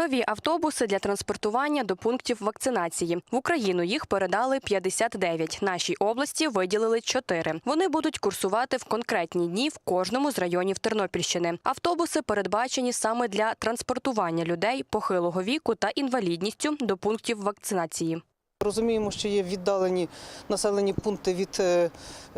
Нові автобуси для транспортування до пунктів вакцинації. В Україну їх передали 59. Нашій області виділили 4. Вони будуть курсувати в конкретні дні в кожному з районів Тернопільщини. Автобуси передбачені саме для транспортування людей похилого віку та інвалідністю до пунктів вакцинації. Розуміємо, що є віддалені населені пункти від е,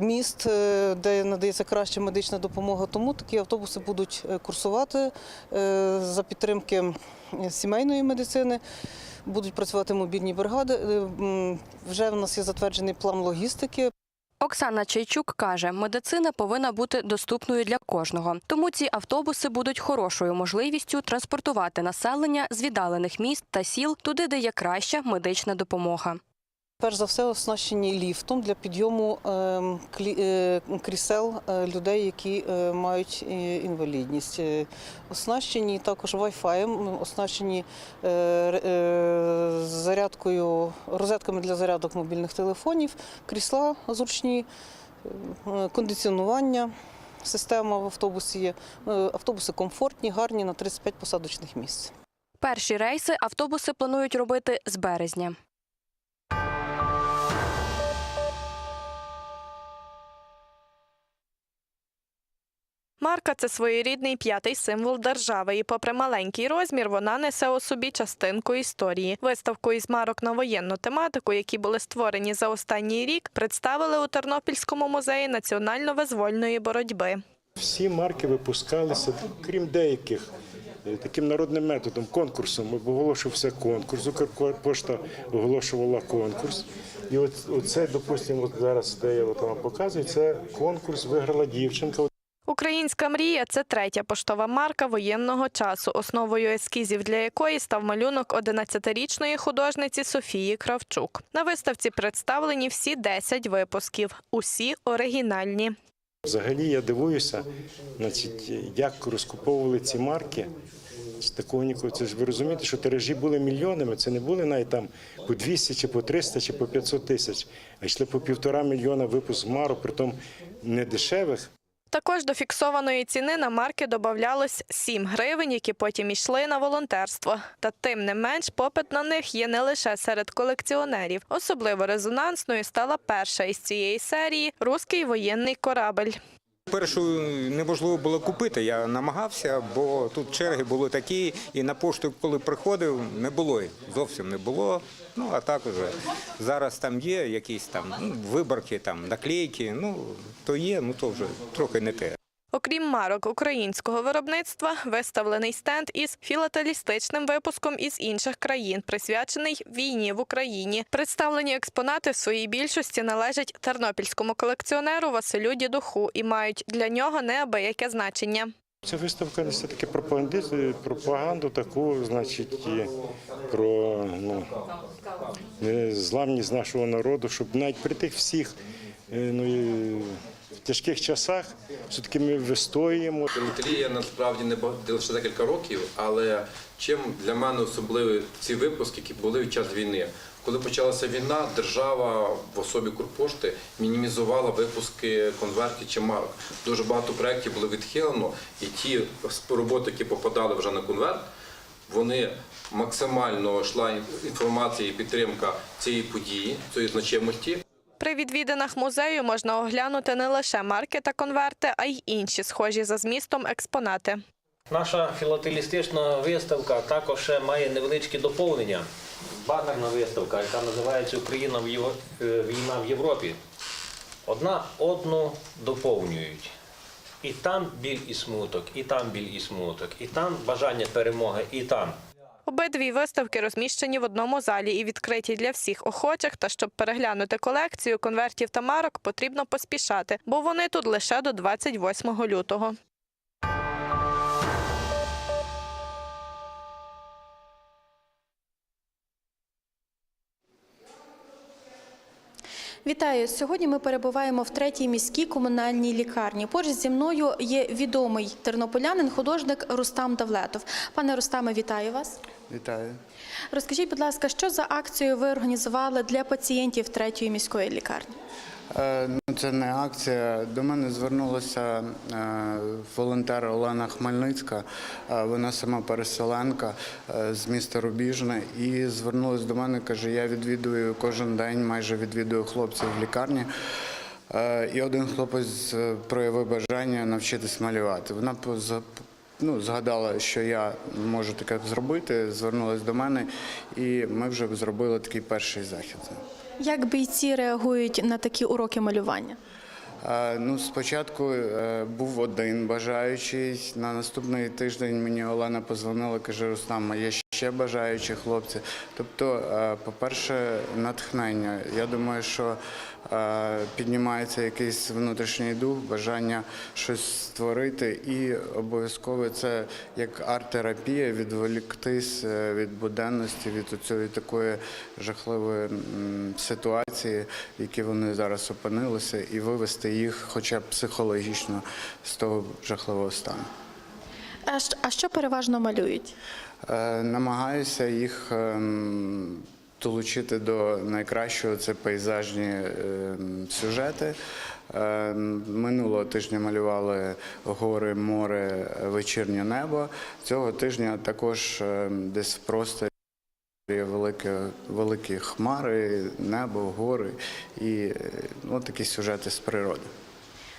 міст, е, де надається краща медична допомога. Тому такі автобуси будуть е, курсувати за підтримки сімейної медицини. Будуть працювати мобільні бригади. Вже в нас є затверджений план логістики. Оксана Чайчук каже, медицина повинна бути доступною для кожного. Тому ці автобуси будуть хорошою можливістю транспортувати населення з віддалених міст та сіл туди, де є краща медична допомога. Перш за все, оснащені ліфтом для підйому ем, е, крісел е, людей, які е, мають інвалідність. Оснащені також Wi-Fi, оснащені зарядкою, розетками для зарядок мобільних телефонів, крісла зручні, е, кондиціонування. Система в автобусі є. Автобуси комфортні, гарні на 35 посадочних місць. Перші рейси автобуси планують робити з березня. Марка це своєрідний п'ятий символ держави, і попри маленький розмір, вона несе у собі частинку історії. Виставку із марок на воєнну тематику, які були створені за останній рік, представили у Тернопільському музеї національно-визвольної боротьби. Всі марки випускалися, крім деяких, е, таким народним методом, конкурсом. Оголошувався конкурс. Укрпошта оголошувала конкурс. І от оце, допустимо, зараз, де я вам показую, це конкурс виграла дівчинка. Українська мрія це третя поштова марка воєнного часу, основою ескізів для якої став малюнок 11-річної художниці Софії Кравчук. На виставці представлені всі 10 випусків, усі оригінальні. Взагалі я дивуюся, значить, як розкуповували ці марки. З Такого ніколи. Це ж ви розумієте, що тиражі були мільйонами. Це не були навіть там по 200 чи по 300 чи по 500 тисяч, а йшли по півтора мільйона випуск марок, притом не дешевих. Також до фіксованої ціни на марки додавалось 7 гривень, які потім йшли на волонтерство. Та тим не менш, попит на них є не лише серед колекціонерів. Особливо резонансною стала перша із цієї серії руський воєнний корабель. Першу неможливо було купити. Я намагався, бо тут черги були такі, і на пошту, коли приходив, не було зовсім не було. Ну а так уже зараз там є якісь там ну, виборки, там наклейки. Ну то є, ну то вже трохи не те. Окрім марок українського виробництва, виставлений стенд із філателістичним випуском із інших країн, присвячений війні в Україні. Представлені експонати в своїй більшості належать тернопільському колекціонеру Василю Дідуху і мають для нього неабияке значення. Ця виставка несе таке пропаганди, пропаганду таку, значить, про ну, незламність нашого народу, щоб навіть при тих всіх е, ну, тяжких часах все-таки ми вистоюємо. Дмитрій я насправді не лише декілька років, але чим для мене особливі ці випуски, які були в час війни. Коли почалася війна, держава в особі Курпошти мінімізувала випуски конвертів чи марок. Дуже багато проєктів було відхилено, і ті роботи, які попадали вже на конверт, вони максимально йшла інформація і підтримка цієї події, цієї значимості. При відвідинах музею можна оглянути не лише марки та конверти, а й інші схожі за змістом експонати. Наша філателістична виставка також має невеличкі доповнення. Банерна виставка, яка називається Україна в Євро... е, війна в Європі. Одна одну доповнюють. І там біль і смуток, і там біль і смуток, і там бажання перемоги, і там. Обидві виставки розміщені в одному залі і відкриті для всіх охочих. Та щоб переглянути колекцію конвертів та марок, потрібно поспішати, бо вони тут лише до 28 лютого. Вітаю! Сьогодні ми перебуваємо в третій міській комунальній лікарні. Поруч зі мною є відомий тернополянин, художник Рустам Давлетов. Пане Рустаме, вітаю вас. Вітаю. Розкажіть, будь ласка, що за акцію ви організували для пацієнтів третьої міської лікарні? Е, Ну, це не акція. До мене звернулася е, волонтер Олена Хмельницька. Е, Вона сама переселенка з міста Рубіжне. І звернулася до мене, каже: я відвідую кожен день, майже відвідую хлопців в лікарні. І один хлопець проявив бажання навчитись малювати. Вона ну, згадала, що я можу таке зробити, звернулася до мене, і ми вже зробили такий перший захід. Як бійці реагують на такі уроки малювання? Е, Ну, спочатку е, був один бажаючий. На наступний тиждень мені Олена позвонила, каже, Рустам, а є ще бажаючі хлопці. Тобто, е, по-перше, натхнення. Я думаю, що піднімається якийсь внутрішній дух, бажання щось створити, і обов'язково це як арт-терапія, відволіктись е, від буденності, від цієї такої жахливої ситуації, в якій вони зараз опинилися, і вивести їх хоча б психологічно з того жахливого стану. А А що переважно малюють? Е, Намагаюся їх ем, долучити до найкращого це пейзажні ем, сюжети. Е, Минулого тижня малювали гори, море, вечірнє небо. Цього тижня також ем, десь в просторі великі, великі хмари, небо, гори і такі сюжети з природи.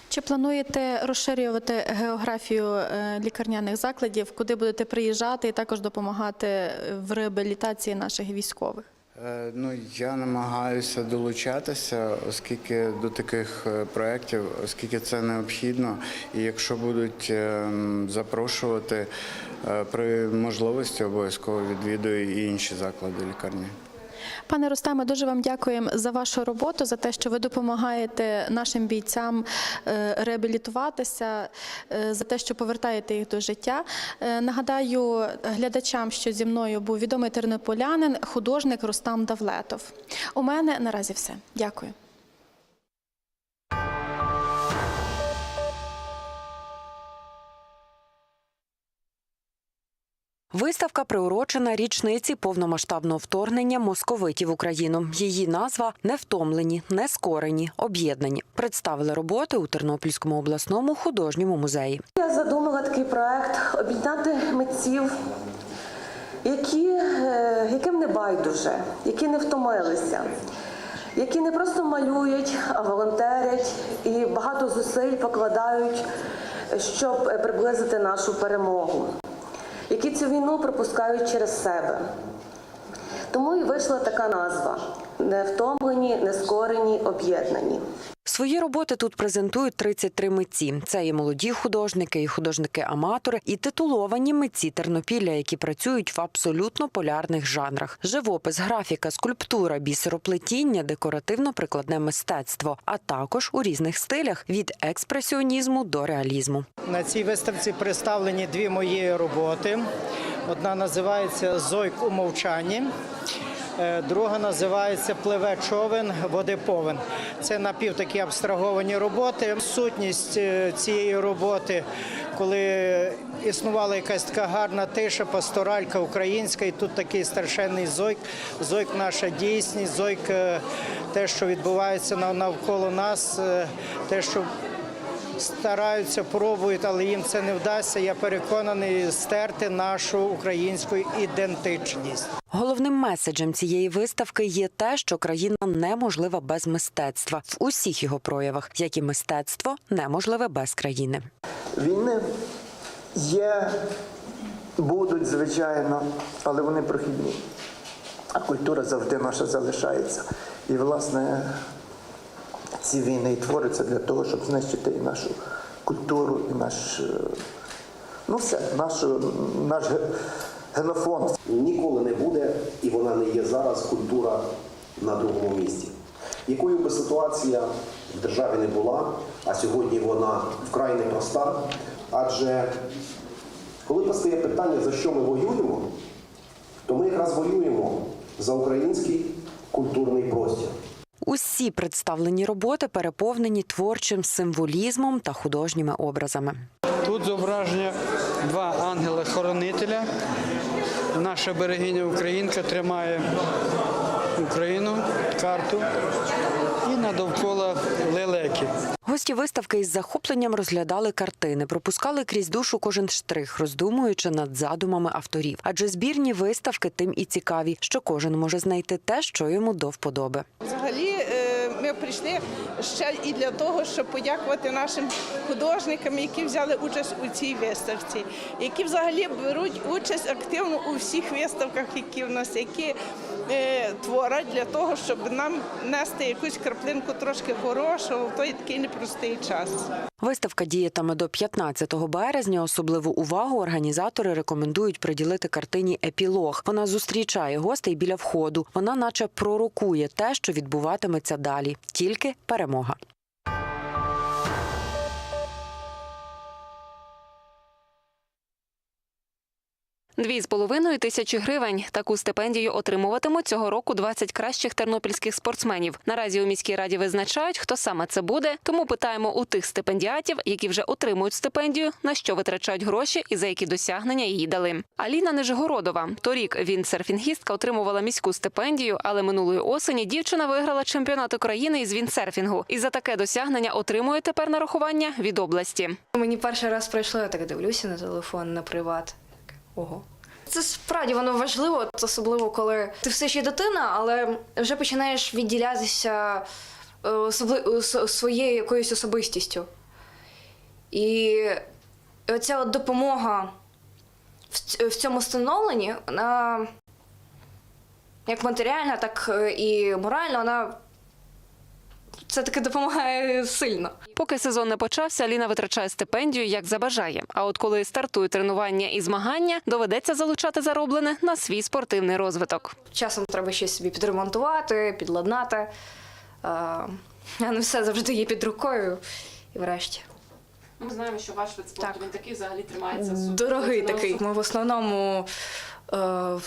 Чи плануєте розширювати географію е, лікарняних закладів, куди будете приїжджати і також допомагати в реабілітації наших військових? Е, Ну, я намагаюся долучатися, оскільки до таких е, проєктів, оскільки це необхідно. І якщо будуть ем, запрошувати е, при можливості, обов'язково відвідую і інші заклади лікарні. Пане Рустаме, дуже вам дякуємо за вашу роботу, за те, що ви допомагаєте нашим бійцям е, реабілітуватися, е, за те, що повертаєте їх до життя. Е, Нагадаю глядачам, що зі мною був відомий тернополянин, художник Рустам Давлетов. У мене наразі все. Дякую. Виставка приурочена річниці повномасштабного вторгнення московитів в Україну. Її назва невтомлені, нескорені, об'єднані. Представили роботи у Тернопільському обласному художньому музеї. Я задумала такий проект об'єднати митців, які, е, яким не байдуже, які не втомилися, які не просто малюють, а волонтерять і багато зусиль покладають, щоб е, приблизити нашу перемогу, які цю війну пропускають через себе. Тому і вийшла така назва: невтомлені, нескорені, об'єднані. Свої роботи тут презентують 33 митці. Це і молоді художники, і художники-аматори, і титуловані митці Тернопілля, які працюють в абсолютно полярних жанрах: живопис, графіка, скульптура, бісероплетіння, декоративно-прикладне мистецтво, а також у різних стилях від експресіонізму до реалізму. На цій виставці представлені дві мої роботи. Одна називається Зойк у мовчанні. Е, Друга називається Пливе човен, води повен. Це напів такі абстраговані роботи. Сутність е, цієї роботи, коли існувала якась така гарна тиша, пасторалька українська, і тут такий страшенний зойк. Зойк наша дійсність, зойк е, те, що відбувається нав- навколо нас, те, що стараються, пробують, але їм це не вдасться. Я переконаний стерти нашу українську ідентичність. Головним меседжем цієї виставки є те, що країна неможлива без мистецтва в усіх його проявах, як і мистецтво неможливе без країни. Війни є, будуть, звичайно, але вони прохідні. А культура завжди наша залишається. І, власне, ці війни і творяться для того, щоб знищити і нашу культуру, і наш, е, ну все, наш, наш ге- генофонд. Ніколи не буде, і вона не є зараз культура на другому місці. Якою би ситуація в державі не була, а сьогодні вона вкрай непроста, адже коли постає питання, за що ми воюємо, то ми якраз воюємо за український культурний простір. Усі представлені роботи переповнені творчим символізмом та художніми образами. Тут зображення два ангела-хоронителя. Наша берегиня Українка тримає Україну, карту. І картина довкола лелеки. Гості виставки із захопленням розглядали картини, пропускали крізь душу кожен штрих, роздумуючи над задумами авторів. Адже збірні виставки тим і цікаві, що кожен може знайти те, що йому до вподоби. Взагалі прийшли ще і для того, щоб подякувати нашим художникам, які взяли участь у цій виставці, які взагалі беруть участь активно у всіх виставках, які в нас, які е, творять для того, щоб нам нести якусь краплинку трошки хорошого в той такий непростий час. Виставка діятиме до 15 березня. Особливу увагу організатори рекомендують приділити картині епілог. Вона зустрічає гостей біля входу. Вона, наче, пророкує те, що відбуватиметься далі. Тільки перемога. Дві з половиною тисячі гривень. Таку стипендію отримуватимуть цього року 20 кращих тернопільських спортсменів. Наразі у міській раді визначають, хто саме це буде. Тому питаємо у тих стипендіатів, які вже отримують стипендію, на що витрачають гроші і за які досягнення їй дали. Аліна Нижегородова. Торік він серфінгістка отримувала міську стипендію, але минулої осені дівчина виграла чемпіонат України із віндсерфінгу. І за таке досягнення отримує тепер нарахування від області. Мені перший раз прийшло, я так дивлюся на телефон, на приват. Ого. Це справді воно важливо, особливо коли ти все ще дитина, але вже починаєш відділятися е, особли... своєю якоюсь особистістю. І оця от допомога в цьому становленні, вона як матеріальна, так е, і моральна, вона це таки допомагає сильно. Поки сезон не почався, Аліна витрачає стипендію як забажає. А от коли стартують тренування і змагання, доведеться залучати зароблене на свій спортивний розвиток. Часом треба щось собі підремонтувати, підладнати. А не все завжди є під рукою. І врешті. Ми знаємо, що ваш вид спорту, він такий взагалі тримається Дорогий такий. Ми в основному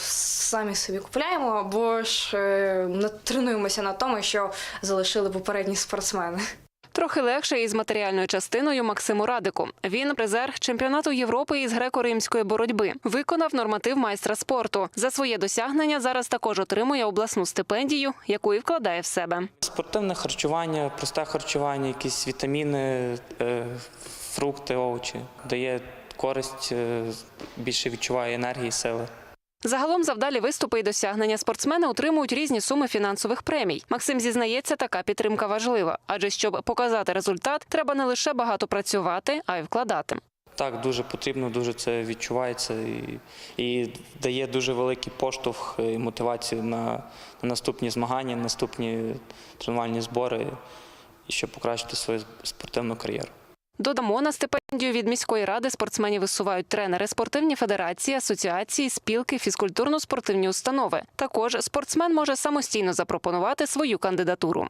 самі собі купляємо, або ж е, тренуємося на тому, що залишили попередні спортсмени. Трохи легше із матеріальною частиною Максиму Радику. Він призер чемпіонату Європи із греко-римської боротьби. Виконав норматив майстра спорту. За своє досягнення зараз також отримує обласну стипендію, яку і вкладає в себе. Спортивне харчування, просте харчування, якісь вітаміни, е, фрукти, овочі дає користь, е, більше відчуває енергії, сили. Загалом завдалі виступи і досягнення спортсмени отримують різні суми фінансових премій. Максим зізнається, така підтримка важлива, адже щоб показати результат, треба не лише багато працювати, а й вкладати. Так, дуже потрібно, дуже це відчувається і, і дає дуже великий поштовх і мотивацію на, на наступні змагання, наступні тренувальні збори, щоб покращити свою спортивну кар'єру. Додамо на стипендію від міської ради спортсменів висувають тренери, спортивні федерації, асоціації, спілки, фізкультурно-спортивні установи. Також спортсмен може самостійно запропонувати свою кандидатуру.